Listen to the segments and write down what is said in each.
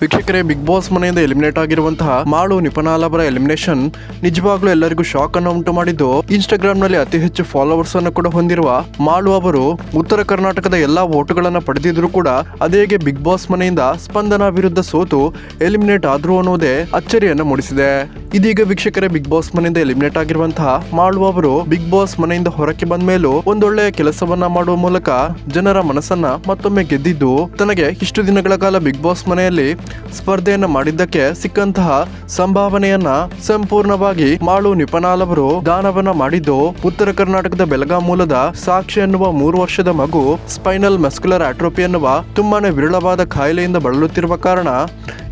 ವೀಕ್ಷಕರೇ big boss ಮನೆಯಿಂದ eliminate ಆಗಿರುವಂತಹ ಮಾಳು ನಿಪನಾಲ್ ಅವರ ಎಲಿಮಿನೇಷನ್ ನಿಜವಾಗ್ಲೂ ಎಲ್ಲರಿಗೂ ಶಾಕ್ ಅನ್ನು ಉಂಟು ಮಾಡಿದ್ದು. ಇನ್ಸ್ಟಾಗ್ರಾಮ್ನಲ್ಲಿ ಅತಿ ಹೆಚ್ಚು ಫಾಲೋವರ್ಸ್ ಅನ್ನು ಕೂಡ ಹೊಂದಿರುವ ಮಾಳು ಅವರು ಉತ್ತರ ಕರ್ನಾಟಕದ ಎಲ್ಲಾ ಓಟುಗಳನ್ನು ಪಡೆದಿದ್ರು ಕೂಡ ಅದೇಗೆ ಬಿಗ್ ಬಾಸ್ ಮನೆಯಿಂದ ಸ್ಪಂದನ ವಿರುದ್ಧ ಸೋತು ಎಲಿಮಿನೇಟ್ ಆದ್ರು ಅನ್ನೋದೇ ಅಚ್ಚರಿಯನ್ನು ಮೂಡಿಸಿದೆ. ಇದೀಗ ವೀಕ್ಷಕರೇ ಬಿಗ್ ಬಾಸ್ ಮನೆಯಿಂದ ಎಲಿಮಿನೇಟ್ ಆಗಿರುವಂತಹ ಮಾಳು ಅವರು ಬಿಗ್ ಬಾಸ್ ಮನೆಯಿಂದ ಹೊರಕ್ಕೆ ಬಂದ ಮೇಲೂ ಒಂದೊಳ್ಳೆಯ ಕೆಲಸವನ್ನ ಮಾಡುವ ಮೂಲಕ ಜನರ ಮನಸ್ಸನ್ನ ಮತ್ತೊಮ್ಮೆ ಗೆದ್ದಿದ್ದು. ತನಗೆ ಇಷ್ಟು ದಿನಗಳ ಕಾಲ ಬಿಗ್ ಬಾಸ್ ಮನೆಯಲ್ಲಿ ಸ್ಪರ್ಧೆಯನ್ನ ಮಾಡಿದ್ದಕ್ಕೆ ಸಿಕ್ಕಂತಹ ಸಂಭಾವನೆಯನ್ನ ಸಂಪೂರ್ಣವಾಗಿ ಮಾಳು ನಿಪನಾಲ್ ಅವರು ದಾನವನ್ನ ಮಾಡಿದ್ದು ಉತ್ತರ ಕರ್ನಾಟಕದ ಬೆಳಗಾಂ ಮೂಲದ ಸಾಕ್ಷಿ ಎನ್ನುವ ಮೂರು ವರ್ಷದ ಮಗು ಸ್ಪೈನಲ್ ಮಸ್ಕ್ಯುಲರ್ ಆಟ್ರೋಪಿ ಎನ್ನುವ ತುಂಬಾನೇ ವಿರಳವಾದ ಕಾಯಿಲೆಯಿಂದ ಬಳಲುತ್ತಿರುವ ಕಾರಣ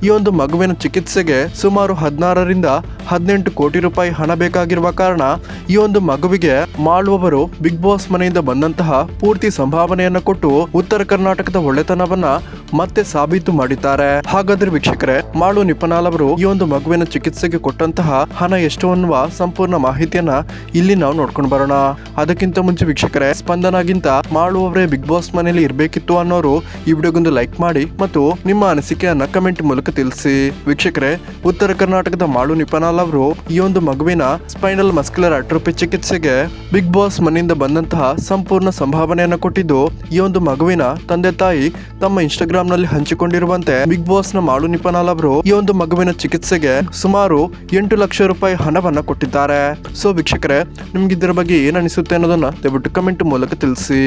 ಈ ಒಂದು ಮಗುವಿನ ಚಿಕಿತ್ಸೆಗೆ ಸುಮಾರು ಹದಿನಾರರಿಂದ ಹದಿನೆಂಟು ಕೋಟಿ ರೂಪಾಯಿ ಹಣ ಬೇಕಾಗಿರುವ ಕಾರಣ ಈ ಒಂದು ಮಗುವಿಗೆ ಮಾಡುವವರು ಬಿಗ್ ಬಾಸ್ ಮನೆಯಿಂದ ಬಂದಂತಹ ಪೂರ್ತಿ ಸಂಭಾವನೆಯನ್ನ ಕೊಟ್ಟು ಉತ್ತರ ಕರ್ನಾಟಕದ ಒಳ್ಳೆತನವನ್ನ ಮತ್ತೆ ಸಾಬೀತು ಮಾಡಿದ್ದಾರೆ. ಹಾಗಾದ್ರೆ ವೀಕ್ಷಕರೇ, ಮಾಳು ನಿಪನಾಲ್ ಅವರು ಈ ಒಂದು ಮಗುವಿನ ಚಿಕಿತ್ಸೆಗೆ ಕೊಟ್ಟಂತಹ ಹಣ ಎಷ್ಟು ಅನ್ನುವ ಸಂಪೂರ್ಣ ಮಾಹಿತಿಯನ್ನ ಇಲ್ಲಿ ನಾವು ನೋಡ್ಕೊಂಡು ಬರೋಣ. ಅದಕ್ಕಿಂತ ಮುಂಚೆ ವೀಕ್ಷಕರೇ, ಸ್ಪಂದನಾಗಿಂತ ಅವರೇ ಬಿಗ್ ಬಾಸ್ ಮನೆಯಲ್ಲಿ ಇರಬೇಕಿತ್ತು ಅನ್ನೋರು ಈ ವಿಡಿಯೋಗೊಂದು ಲೈಕ್ ಮಾಡಿ ಮತ್ತು ನಿಮ್ಮ ಅನಿಸಿಕೆಯನ್ನ ಕಮೆಂಟ್ ಮೂಲಕ ತಿಳಿಸಿ. ವೀಕ್ಷಕರೇ, ಉತ್ತರ ಕರ್ನಾಟಕದ ಮಾಳು ನಿಪನಾಲ್ ಅವರು ಈ ಒಂದು ಮಗುವಿನ ಸ್ಪೈನಲ್ ಮಸ್ಕ್ಯುಲರ್ ಅಟ್ರೋಪಿ ಚಿಕಿತ್ಸೆಗೆ ಬಿಗ್ ಬಾಸ್ ಮನೆಯಿಂದ ಬಂದಂತಹ ಸಂಪೂರ್ಣ ಸಂಭಾವನೆಯನ್ನು ಕೊಟ್ಟಿದ್ದು, ಈ ಒಂದು ಮಗುವಿನ ತಂದೆ ತಾಯಿ ತಮ್ಮ ಇನ್ಸ್ಟಾಗ್ರಾಮ್ನಲ್ಲಿ ಹಂಚಿಕೊಂಡಿರುವಂತೆ ಬಿಗ್ ಬಾಸ್ನ ಮಾಳು ನಿಪನಾಲ್ ಅವರು ಈ ಒಂದು ಮಗುವಿನ ಚಿಕಿತ್ಸೆಗೆ ಸುಮಾರು ಎಂಟು ಲಕ್ಷ ರೂಪಾಯಿ ಹಣವನ್ನು ಕೊಟ್ಟಿದ್ದಾರೆ. ಸೊ ವೀಕ್ಷಕರೇ, ನಿಮ್ಗೆ ಇದರ ಬಗ್ಗೆ ಏನ್ ಅನಿಸುತ್ತೆ ಅನ್ನೋದನ್ನ ದಯವಿಟ್ಟು ಕಮೆಂಟ್ ಮೂಲಕ ತಿಳಿಸಿ.